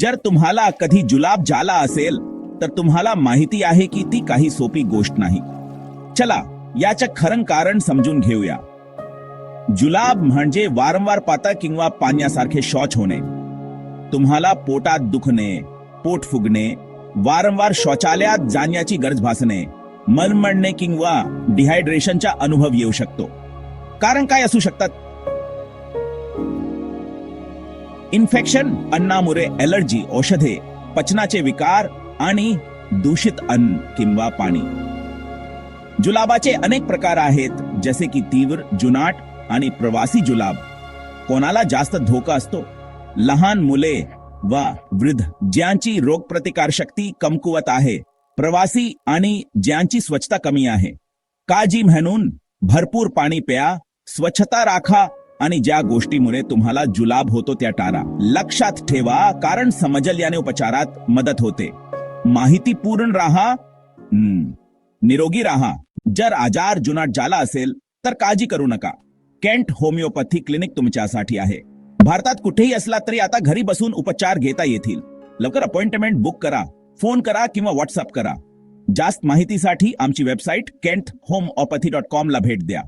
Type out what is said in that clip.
जर तुम्हाला कधी जुलाब झाला असेल तर तुम्हाला माहिती आहे की ती काही सोपी गोष्ट नाही. चला याचं खरं कारण समजून घेऊया. जुलाब म्हणजे वारंवार पाता किंवा पाण्यासारखे शौच होणे. तुम्हाला पोटात दुखणे पोट फुगणे वारंवार शौचालयात जाण्याची गरज भासणे मळमळणे किंवा डिहायड्रेशनचा अनुभव येऊ शकतो. कारण काय असू शकतात? इन्फेक्शन अन्नामुळे एलर्जी औषधे पचनाचे विकार आणि दूषित अन्न किंवा पाणी. जुलाबाचे अनेक प्रकार आहेत जसे की तीव्र जुनाट आणि प्रवासी जुलाब. कोणाला जास्त धोका असतो? लहान मुले वा वृद्ध ज्यांची रोगप्रतिकार शक्ती कमकुवत आहे प्रवासी आणि ज्यांची स्वच्छता कमी आहे. काळजी म्हणून भरपूर पाणी प्या स्वच्छता राखा आणि ज्या गोष्टीमुळे तुम्हाला जुलाब होतो त्या टाळा लक्षात ठेवा कारण समजल्याने उपचारात मदत होते. माहिती पूर्ण राहा. हम्म, निरोगी राहा. जर आजार जुनाट झाला असेल तर काळजी करू नका. केंट होमिओपॅथी क्लिनिक तुमच्यासाठी आहे. भारतात कुठेही असला तरी आता घरी बसून उपचार घेता येतील. लवकर अपॉइंटमेंट बुक करा फ़ोन करा किंवा व्हॉट्सअप करा. जास्त माहितीसाठी आमची website Kent homeopathy dot com ला भेट द्या.